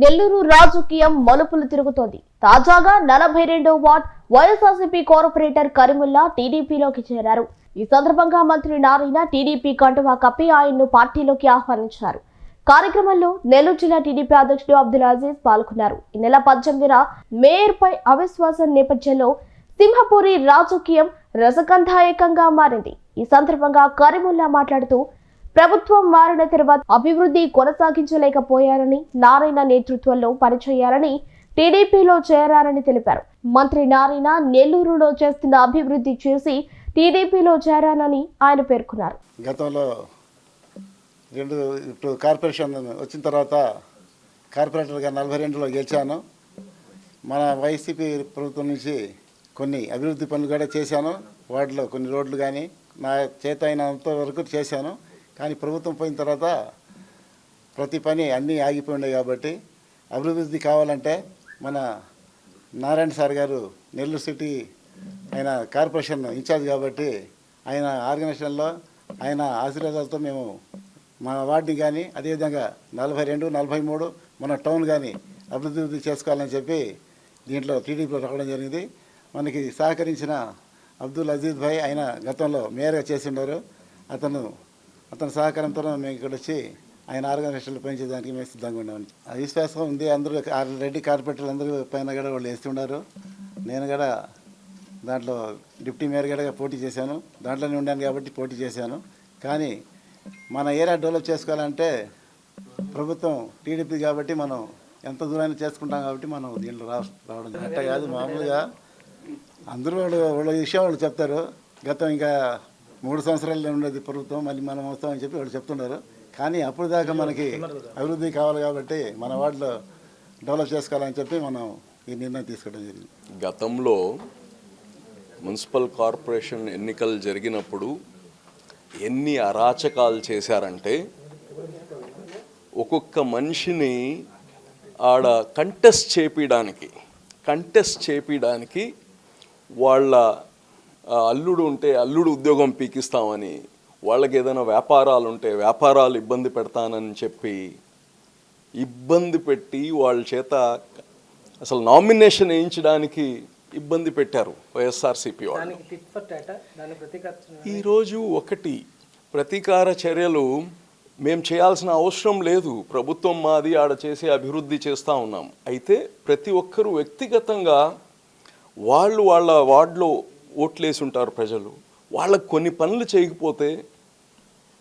నెల్లూరు రాజకీయం మలుపులు తిరుగుతోంది. తాజాగా నలభై రెండో వార్డ్ వైఎస్ఆర్సీపీ కార్పొరేటర్ కరీముల్లా టీడీపీలోకి చేరారు. ఈ సందర్భంగా మంత్రి నారాయణ టీడీపీ కండువా కప్పి ఆయన్ను పార్టీలోకి ఆహ్వానించారు. కార్యక్రమంలో నెల్లూరు జిల్లా టీడీపీ అధ్యక్షుడు అబ్దుల్ అజీజ్ పాల్గొన్నారు. ఈ నెల పద్దెనిమిదిన మేయర్పై అవిశ్వాసం నేపథ్యంలో సింహపురి రాజకీయం రసకంధాయకంగా మారింది. ఈ సందర్భంగా కరీముల్లా మాట్లాడుతూ ప్రభుత్వం మారిన తర్వాత అభివృద్ధి కొనసాగించలేకపోయారని నారాయణ నేతృత్వంలో పనిచేయాలని టీడీపీలో చేరారని తెలిపారు. మంత్రి నారాయణ నెల్లూరులో చేస్తున్న అభివృద్ధి చేసి టీడీపీలో చేరానని ఆయన పేర్కొన్నారు. గతంలో రెండు ఇప్పుడు కార్పొరేషన్ వచ్చిన తర్వాత కార్పొరేటర్గా నలభై రెండులో గెలిచాను. మన వైసీపీ ప్రభుత్వం నుంచి కొన్ని అభివృద్ధి పనులు కూడా చేశాను. వాటిలో కొన్ని రోడ్లు కానీ నా చేత అయినంత వరకు చేశాను. కానీ ప్రభుత్వం పోయిన తర్వాత ప్రతి పని అన్నీ ఆగిపోయి ఉన్నాయి కాబట్టి అభివృద్ధి కావాలంటే మన నారాయణ సార్ గారు నెల్లూరు సిటీ ఆయన కార్పొరేషన్ ఇన్ఛార్జ్ కాబట్టి ఆయన ఆర్గనైజేషన్లో ఆయన ఆశీర్వాదాలతో మేము మా వార్డుని కానీ అదేవిధంగా నలభై రెండు నలభై మూడు మన టౌన్ కానీ అభివృద్ధి చేసుకోవాలని చెప్పి దీంట్లో టీడీపీలో రావడం జరిగింది. మనకి సహకరించిన అబ్దుల్ అజీజ్ భాయ్ ఆయన గతంలో మేయర్గా చేసి ఉన్నారు అతను అతని సహకారంతో మేము ఇక్కడ వచ్చి ఆయన ఆర్గనైజేషన్లు పెంచేదానికి మేము సిద్ధంగా ఉన్నాం. ఆ విశ్వాసం ఉంది. అందరూ రెడ్డి కార్పొరేటర్లు అందరూ పైన కూడా వాళ్ళు వేస్తున్నారు. నేను కూడా దాంట్లో డిప్యూటీ మేయర్ కూడా పోటీ చేశాను. దాంట్లోనే ఉండాను కాబట్టి పోటీ చేశాను. కానీ మన ఏరియా డెవలప్ చేసుకోవాలంటే ప్రభుత్వం టీడీపీ కాబట్టి మనం ఎంత దూరాన్ని చేసుకుంటాం కాబట్టి మనం దీంట్లో రా రావడం అట్ట కాదు. మామూలుగా అందరూ వాళ్ళు వాళ్ళ విషయం వాళ్ళు చెప్తారు. గతం ఇంకా మూడు సంవత్సరాలు ఉండేది ప్రభుత్వం మళ్ళీ మనం వస్తామని చెప్పి వాళ్ళు చెప్తున్నారు. కానీ అప్పుడు దాకా మనకి అభివృద్ధి కావాలి కాబట్టి మన వాటిలో డెవలప్ చేసుకోవాలని చెప్పి మనం ఈ నిర్ణయం తీసుకోవడం జరిగింది. గతంలో మున్సిపల్ కార్పొరేషన్ ఎన్నికలు జరిగినప్పుడు ఎన్ని అరాచకాలు చేశారంటే ఒక్కొక్క మనిషిని ఆడ కంటెస్ట్ చేపించడానికి కంటెస్ట్ చేపించడానికి వాళ్ళ అల్లుడు ఉంటే అల్లుడు ఉద్యోగం పీకిస్తామని వాళ్ళకి ఏదైనా వ్యాపారాలు ఉంటే వ్యాపారాలు ఇబ్బంది పెడతానని చెప్పి ఇబ్బంది పెట్టి వాళ్ళ చేత అసలు నామినేషన్ వేయించడానికి ఇబ్బంది పెట్టారు వైఎస్ఆర్సీపీ వాళ్ళు. ఈరోజు ఒకటి ప్రతీకార చర్యలు మేము చేయాల్సిన అవసరం లేదు. ప్రభుత్వం మాది ఆడ చేసే అభివృద్ధి చేస్తూ ఉన్నాం. అయితే ప్రతి ఒక్కరూ వ్యక్తిగతంగా వాళ్ళు వాళ్ళ వార్డులో ఓట్లేసి ఉంటారు ప్రజలు. వాళ్ళకు కొన్ని పనులు చేయకపోతే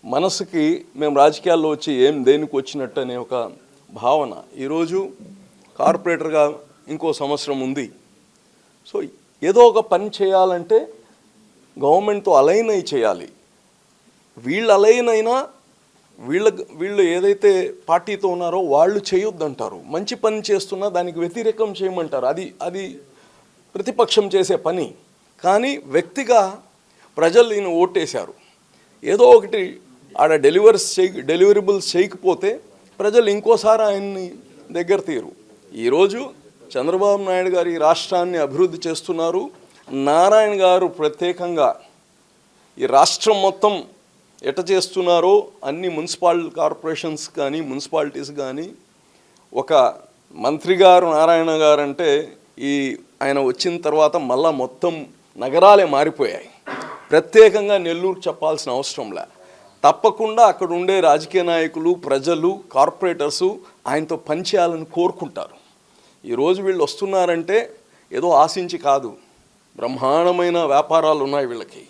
మనసుకి మేము రాజకీయాల్లో వచ్చి ఏం దేనికి వచ్చినట్టు అనే ఒక భావన. ఈరోజు కార్పొరేటర్గా ఇంకో సంవత్సరం ఉంది. సో ఏదో ఒక పని చేయాలంటే గవర్నమెంట్తో అలైన్ అయి చేయాలి. వీళ్ళు అలైన్ అయినా వీళ్ళ వీళ్ళు ఏదైతే పార్టీతో ఉన్నారో వాళ్ళు చేయొద్దంటారు. మంచి పని చేస్తున్నా దానికి వ్యతిరేకం చేయమంటారు. అది అది ప్రతిపక్షం చేసే పని. కానీ వ్యక్తిగా ప్రజలు ఈయన ఓటేశారు. ఏదో ఒకటి ఆడ డెలివర్స్ చేయ డెలివరబుల్స్ చేయకపోతే ప్రజలు ఇంకోసారి ఆయన్ని దగ్గర తీరు ఈరోజు చంద్రబాబు నాయుడు గారు ఈ రాష్ట్రాన్ని అభివృద్ధి చేస్తున్నారు. నారాయణ గారు ప్రత్యేకంగా ఈ రాష్ట్రం మొత్తం ఎట చేస్తున్నారో అన్ని మున్సిపల్ కార్పొరేషన్స్ కానీ మున్సిపాలిటీస్ కానీ ఒక మంత్రి గారు నారాయణ గారు అంటే ఈ ఆయన వచ్చిన తర్వాత మళ్ళా మొత్తం నగరాలే మారిపోయాయి. ప్రత్యేకంగా నెల్లూరు చెప్పాల్సిన అవసరంలా తప్పకుండా అక్కడ ఉండే రాజకీయ నాయకులు ప్రజలు కార్పొరేటర్సు ఆయనతో పనిచేయాలని కోరుకుంటారు. ఈరోజు వీళ్ళు వస్తున్నారంటే ఏదో ఆశించి కాదు. బ్రహ్మాండమైన వ్యాపారాలు ఉన్నాయి వీళ్ళకి.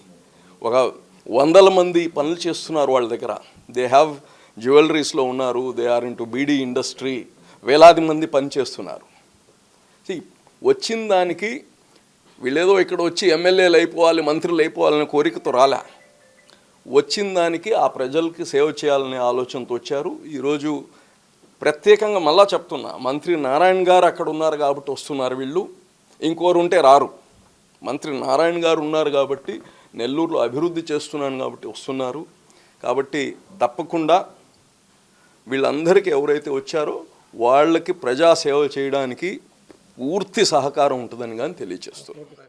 ఒక వందల మంది పనులు చేస్తున్నారు వాళ్ళ దగ్గర. దే హ్యావ్ జ్యువెలరీస్లో ఉన్నారు. They are into beedi industry వేలాది మంది పని చేస్తున్నారు. వచ్చిన దానికి వీళ్ళేదో ఇక్కడ వచ్చి ఎమ్మెల్యేలు అయిపోవాలి మంత్రులు అయిపోవాలనే కోరికతో రాలే. వచ్చిన దానికి ఆ ప్రజలకి సేవ చేయాలనే ఆలోచనతో వచ్చారు. ఈరోజు ప్రత్యేకంగా మళ్ళా చెప్తున్నా మంత్రి నారాయణ గారు అక్కడ ఉన్నారు కాబట్టి వస్తున్నారు వీళ్ళు. ఇంకోరు ఉంటే రారు. మంత్రి నారాయణ గారు ఉన్నారు కాబట్టి నెల్లూరులో అభివృద్ధి చేస్తున్నాను కాబట్టి వస్తున్నారు. కాబట్టి తప్పకుండా వీళ్ళందరికీ ఎవరైతే వచ్చారో వాళ్ళకి ప్రజాసేవ చేయడానికి పూర్తి సహకారం ఉంటుందని కానీ తెలియజేస్తున్నారు